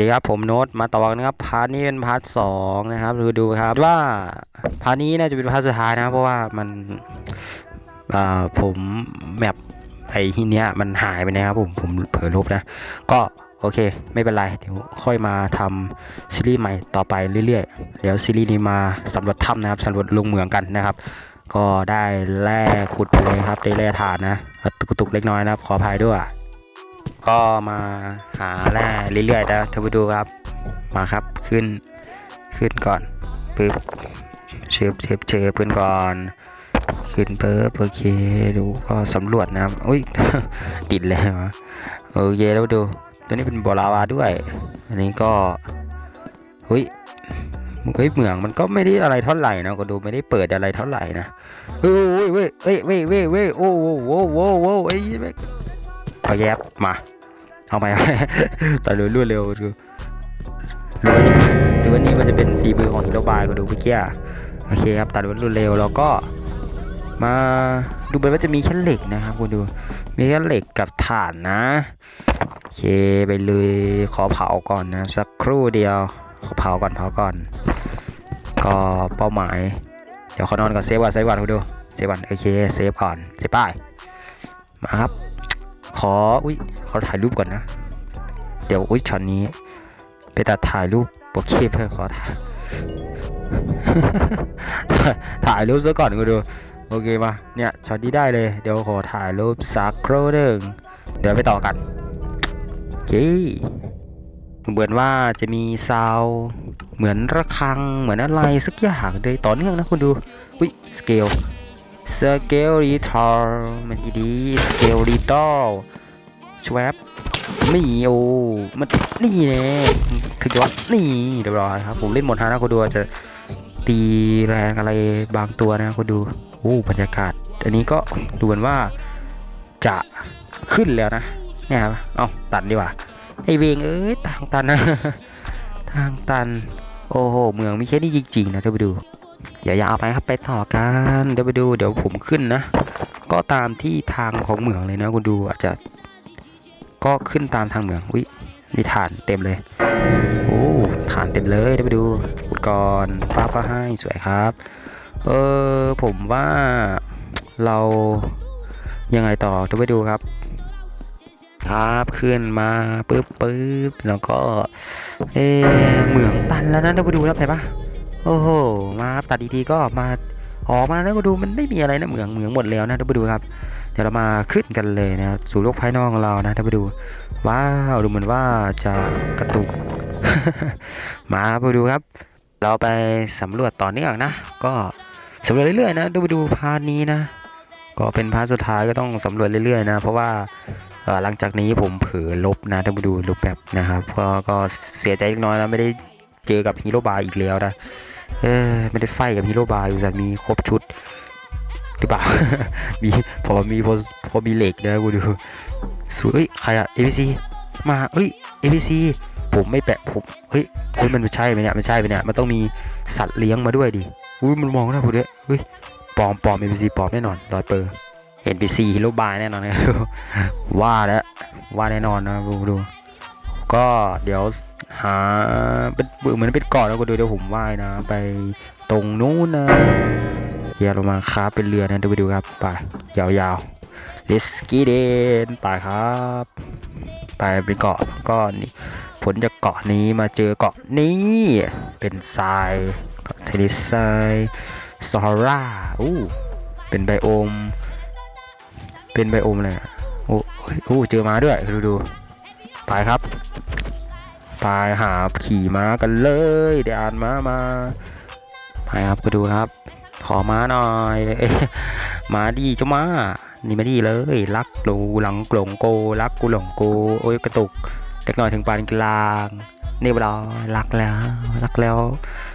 ดีครับผมโน้ตมาต่อกันนะครับพาร์ทนี้เป็นพาร์ทสองนะครับดูดูครับว่าพาร์ทนี้น่าจะเป็นพาร์ทสุดท้ายนะเพราะว่ามันผมแมปไอ้ที่เนี้ยมันหายไปนะครับผมผมเผลอลบนะ ก็โอเค ไม่เป็นไรเดี๋ยวค่อยมาทำซีรีส์ใหม่ต่อไปเรื่อยๆ เดี๋ยวซีรีส์นี้มาสำรวจถ้ำนะครับสำรวจลงเหมืองกันนะครับ ก็ได้แร่ขุดไปเลยครับได้แร่ฐานนะตุกตุกเล็กน้อยนะครับขออภัยด้วย ก็มาหาแร่เรื่อยๆนะท่านผู้ดูครับ มาครับขึ้นขึ้นก่อนปึ๊บเชิบเชิบเชิบขึ้นก่อน ขึ้นปึ๊บโอเคดูก็สำรวจนะครับอุ้ยติดแล้วะโอเคแล้วดู ตัวนี้เป็นบอลาวาด้วย อันนี้ก็เฮ้ยเฮ้ยเหมืองมันก็ไม่ได้อะไรเท่าไหร่นะก็ดูไม่ได้เปิดอะไรเท่าไหร่นะเฮ้ยเว้ยเว้ยเว้ยเว้ยเว้ยโอ้โหโว้โว้โว้เอ้ยเว้ยเอาแยบมา เอาไปตัดรวดเร็วดูหรือว่านี่หรือว่านี่มันจะเป็นฝีมือของฮิโรบายก็ดูเมื่อกี้โอเคครับตัดรวดเร็วแล้วก็มาดูไปว่าจะมีแค่เหล็กนะครับคุณดูมีแค่เหล็กกับถ่านนะโอเคไปเลยขอเผาก่อนนะสักครู่เดียวขอเผาก่อนเผาก่อน ก็เป้าหมาย เดี๋ยวขอนอนก่อนเซฟก่อนเซฟก่อนคุณดูเซฟก่อนโอเคเซฟก่อนเซฟป้ายมาครับ ขออุ้ย ขอถ่ายรูปก่อนนะ เดี๋ยวอุ้ยช็อตนี้ ไปตัดถ่ายรูปโอเคเพื่อขอถ่ายถ่ายรูปซะก่อนกูดู โอเคมา เนี่ยช็อตนี้ได้เลย เดี๋ยวขอถ่ายรูปสักครู่หนึ่งเดี๋ยวไปต่อกันโอเคเหมือนว่าจะมีซาวเหมือนระฆังเหมือนอะไรสักอย่างเลยต่อเนื่องนะคุณดูอุ้ยสเกลสเกลรีทอร์มันดีดีสเกลรีทอร์ ชวบนี่โอ้มันนี่แน่ถึงจะว่านี่เรียบร้อยครับ ผมเล่นหมดฮานะคุณดูอาจจะตีแรงอะไรบางตัวนะคุณดูโอ้บรรยากาศ อันนี้ก็ดูเหมือนว่าจะขึ้นแล้วนะ เนี่ยครับเอาตัดดีกว่าไอเวงเอ้ยทางตันนะทางตัน โอ้โหเมืองมีแค่นี้จริงๆนะเดี๋ยวไปดูอย่าอย่าเอาไปครับไปต่อกันเดี๋ยวไปดูเดี๋ยวผมขึ้นนะ ก็ตามที่ทางของเหมืองเลยนะคุณดูอาจจะ ก็ขึ้นตามทางเหมืองวิมีฐานเต็มเลย โอ้ฐานเต็มเลยเดี๋ยวไปดูอุดก่อนป้าก็ให้สวยครับ เออผมว่าเรายังไงต่อเดี๋ยวไปดูครับครับขึ้นมาปึ๊บปึ๊บแล้วก็ เออเหมืองตันแล้วนะเดี๋ยวไปดูนะไปปะโอ้โหมาครับตัดดีๆก็มาออกมาแล้วก็ดูมันไม่มีอะไรนะเหมืองเหมืองหมดแล้วนะเดี๋ยวไปดูครับ เดี๋ยวเรามาขึ้นกันเลยนะครับสู่โลกภายนอกของเรานะเดี๋ยวไปดู ว้าวดูเหมือนว่าจะกระตุก มาไปดูครับ เราไปสำรวจต่อเนื่องนะ ก็สำรวจเรื่อยๆนะ ดูไปดูพาร์ทนี้นะ ก็เป็นพาร์ทสุดท้ายก็ต้องสำรวจเรื่อยๆนะ เพราะว่าหลังจากนี้ผมเผลอลบนะต้องไปดูลบแบบนะครับก็ก็เสียใจเล็กน้อยนะไม่ได้เจอกับฮีโร่บายอีกแล้วนะเออไม่ได้ไฟกับฮีโร่บายอยู่แต่มีครบชุด หรือเปล่า มีพอมีพอพอมีเหล็กนะกูดูสวยใครอะ APC มาเอ้ย APC ผมไม่แปะผมเฮ้ยเฮ้ยมันใช่ไหมเนี่ยมันใช่ไหมเนี่ยมันต้องมีสัตว์เลี้ยงมาด้วยดิอุ้ยมันมองหน้าผมด้วยเฮ้ยปลอมปลอม APC ปลอมแน่นอนร้อยเปอร์ NPC ฮีโร่บายแน่นอนนะว่าแล้วว่าแน่นอนนะดูดู ก็เดี๋ยวหาเป็นเหมือนเป็นเกาะแล้วก็ดูเดี๋ยวผมว่ายนะ ไปตรงนู้นนะ เฮียเรามาคาบเป็นเรือนะเดี๋ยวไปดูครับไปยาวๆ let's get it ไปครับ ไปเป็นเกาะก็นี่ผลจากเกาะนี้มาเจอเกาะนี้ เป็นทรายเกาะทนิสทรายซาฮาราอู้เป็นไบโอม เป็นไบโอมเลยอะโอ้โอ้ยโอ้เจอม้าด้วย ดูดูไปครับไปหาขี่ม้ากันเลย เดี๋ยวอ่านม้ามาไปครับก็ดูครับ ขอม้าหน่อยม้าดีเจ้าม้านี่มาดีเลย รักกูหลังกลงโก รักกูหลงโกโอ้ยกระตุกเล็กน้อยถึงปานกลางนี่เวลารักแล้วรักแล้ว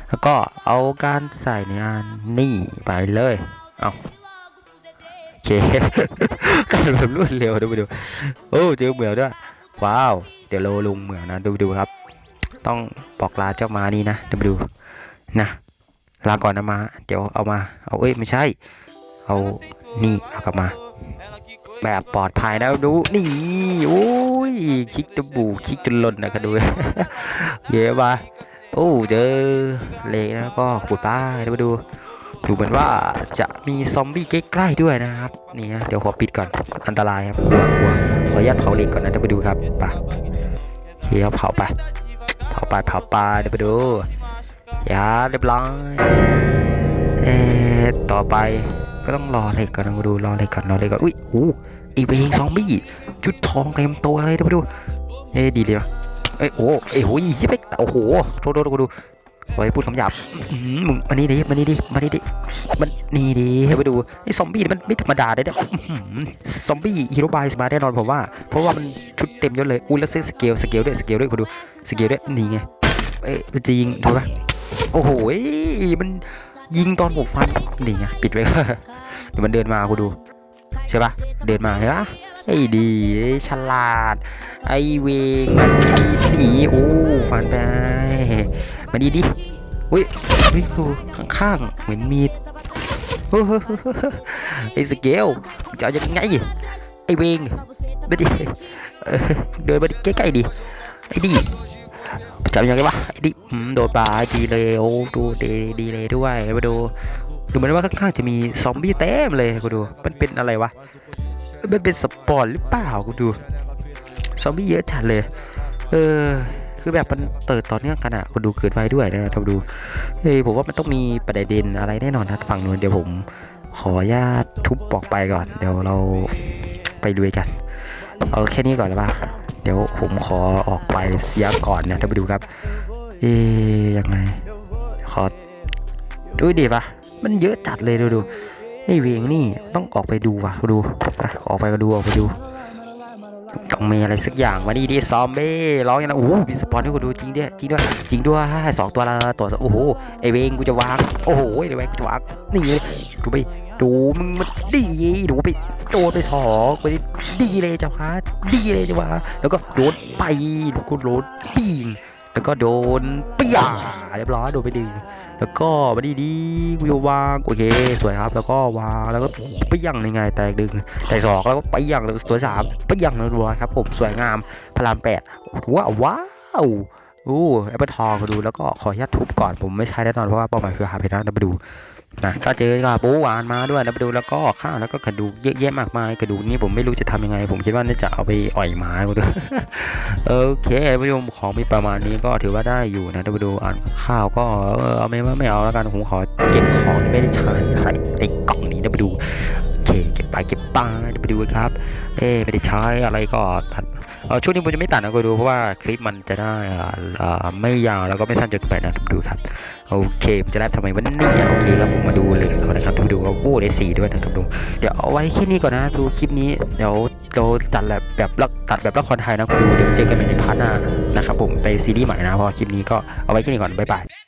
แล้วก็เอาการใส่ในอันนี่ไปเลยเอาโอเคกันแบบรวดเร็วดูไปดูโอ้เจอเหมือด้วยว้าวเดี๋ยวเราลงเหมือนะดูไปดูครับ ต้องบอกลาเจ้ามานี่นะดูไปดูนะ ลาก่อนนะมาเดี๋ยวเอามา เอาเอ้ยไม่ใช่ เอานี่เอากลับมา แบบปลอดภัยนะดูนี่โอ้ยคิกจมูคิกจนหล่นนะครับดูเยอะมาโอ้เจอเลขนะก็ขุดไปเดี๋ยวมาดูดูเหมือนว่าจะมีซอมบี้ใกล้ๆด้วยนะครับนี่ฮะเดี๋ยวขอปิดก่อนอันตรายครับกลัวกลัวขออนุญาตเผาเหล็กก่อนนะเดี๋ยวไปดูครับไปเคครับเผาไปเผาไปเผาไปเดี๋ยวไปดู ยาเรียบร้อยเอ๊ะต่อไปก็ต้องรอเหล็กก่อนนะมาดูรอเหล็กก่อนรอเหล็กก่อนอุ้ยโอ้อีเวงซอมบี้ชุดทองเต็มตัวเลยดี๋ยวไปดูเอ๊ดีเลยวะเอ้ยโอ้เอ้ยโอ้ยยิบไปโอ้โหโทษโทษโทษดูไว้พูดคำหยาบอื้อหือมึงมานี่ดิมานี่ดิมานี่ดิมันนี่ดีให้ไปดูไอ้ซอมบี้มันไม่ธรรมดาเลยเนี่ยซอมบี้ฮีโร่บายมาแน่นอนผมว่า เพราะว่ามันชุดเต็มยศเลยอุ้ยแล้วซื้อสเกลสเกลด้วยสเกลด้วยคุณดูสเกลด้วยนี่ไงเอ้ยมันจะยิงถูกปะ โอ้โหมันยิงตอนผมฟันนี่ไงปิดไว้เดี๋ยวมันเดินมาคุณดูใช่ปะเดินมาเห็นปะไอ้ดีฉลาด ไอเวงมันดีหนีโอ้ฟันไปมาดีดิอุ้ยเฮ้ยข้างๆเหมือนมีเฮ้ยไอ้สเกลจะเอายังไงไอเวงไม่ดิเดินมาใกล้ๆดิไอดิ จะเอายังไงวะไอ้ดิโดนปลาดีเลยโอ้ดูดีดีเลยด้วยมาดูดูเหมือนว่าข้างๆจะมีซอมบี้เต็มเลยกูดูมันเป็นอะไรวะมันเป็นสปอร์ตหรือเปล่ากูดูซอมบี้เยอะจัดเลย เออ คือแบบมันเติร์ดต่อเนื่องกันอะกูดูเกิดไว้ด้วยนะท่านผู้ดูเฮ้ยผมว่ามันต้องมีประเด็นอะไรแน่นอนนะฝั่งนู้นเดี๋ยวผมขอญาตทุบออกไปก่อน เดี๋ยวเราไปดูกัน เอาแค่นี้ก่อนเลยป่ะ เดี๋ยวผมขอออกไปเสียก่อนนะท่านผู้ดูครับ เอ๊ยยังไงขอดูดิปะมันเยอะจัดเลยดูดูไอ้เวงนี่ต้องออกไปดูว่ะดูอะออกไปก็ดูออกไปดูต้องมีอะไรสักอย่างมาดีดิซอมเบ้ร้องอย่างนั้นโอ้โหมีสปอนให้กูดูจริงด้วยจริงด้วยจริงด้วยสองตัวละตัวสองโอ้โหไอเวงกูจะวางโอ้โหไอเวงกูจะวางนี่ดูไปดูมึงมันดีดูไป โดนไปสองไปดีเลยเจ้าค่ะดีเลยเจ้าค่ะแล้วก็โดนไปแล้วก็โดนปิงแล้วก็โดนเปียเรียบร้อยโดนไปดึงแล้วก็มาดีดีกูจะวางโอเคสวยครับ แล้วก็วางแล้วก็เปียงยังไงแตกดึงแต่สองแล้วก็ไปอย่างเลยตัวสามไปอย่างรัวครับ ผมสวยงามพระรามแปดว่าว้าวโอ้แอปเปิลทองดูแล้วก็ขออนุญาตทุบก่อนผมไม่ใช้แน่นอนเพราะว่าเป้าหมายคือหาเพชรนะมาดู นะก็เจอกับปูหวานมาด้วยแล้วไปดูแล้วก็ข้าวแล้วก็กระดูกเยอะแยะมากมายกระดูกนี้ผมไม่รู้จะทำยังไง ผมคิดว่าน่าจะเอาไปอ่อยหมามาดูโอเคท่านผู้ชมของมีประมาณนี้ก็ถือว่าได้อยู่นะท่านผู้ดูอ่านข้าวก็เอาไม่ไม่เอาแล้วกันผมขอเก็บของที่ไม่ได้ใช้ใส่ในกล่องนี้นะไปดู อเคเก็บไปเก็บไปเดี๋ยวไปดูกันครับ เอ๊ะไม่ได้ใช้อะไรก็ตัดเออช่วงนี้ผมจะไม่ตัดนะก็ดูเพราะว่าคลิปมันจะได้อ่าไม่ยาวแล้วก็ไม่สั้นจนเกินไปนะดูครับโอเคผมจะไลฟ์ทำไมวันนี้โอเคครับผมมาดูเลยเอานะครับดูดูว่าโอ้ได้สีด้วยนะครับดูเดี๋ยวเอาไว้แค่นี้ก่อนนะดูคลิปนี้เดี๋ยวเราตัดแบบแบบตัดแบบละครไทยนะคุณดูเดี๋ยวเจอกันใหม่ในพาร์ทหน้านะครับผมไปซีรีส์ใหม่นะเพราะคลิปนี้ก็เอาไว้แค่นี้ก่อนบ๊ายบาย